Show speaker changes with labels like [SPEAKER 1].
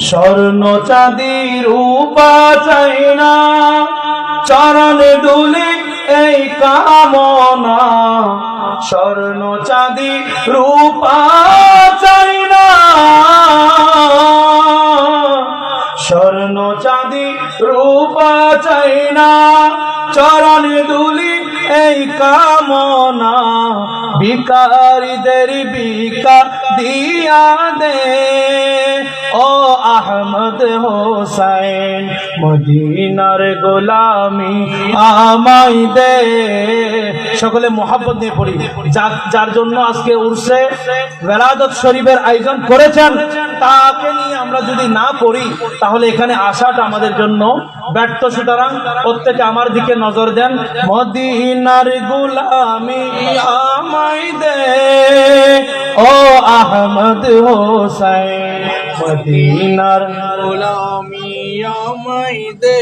[SPEAKER 1] স্বর্ণ চাঁদি রূপা চাই না। চরণে দুলি এই কামনা। স্বর্ণ চাঁদি রূপা চাই না। স্বর্ণ চাঁদি রূপা চাই না। চরণে দুলি এই কামনা। ভিকারীদের বিকা দিয়া দে। হোসাইন, মদিনার গোলামি আমাই দে। সকলে মোহাব্বত নিয়ে পড়ি। যার জন্য আজকে উর্সে বেলাদত শরীফের আয়োজন করেছেন, তাকে নিয়ে আমরা যদি না করি তাহলে এখানে আসাটা আমাদের জন্য ব্যর্থ। সুতরাং প্রত্যেকে আমার দিকে নজর দেন। মদিনার গুলামি ও আহমদ হোসাইন মদিনার
[SPEAKER 2] গোলামি আমায় দে।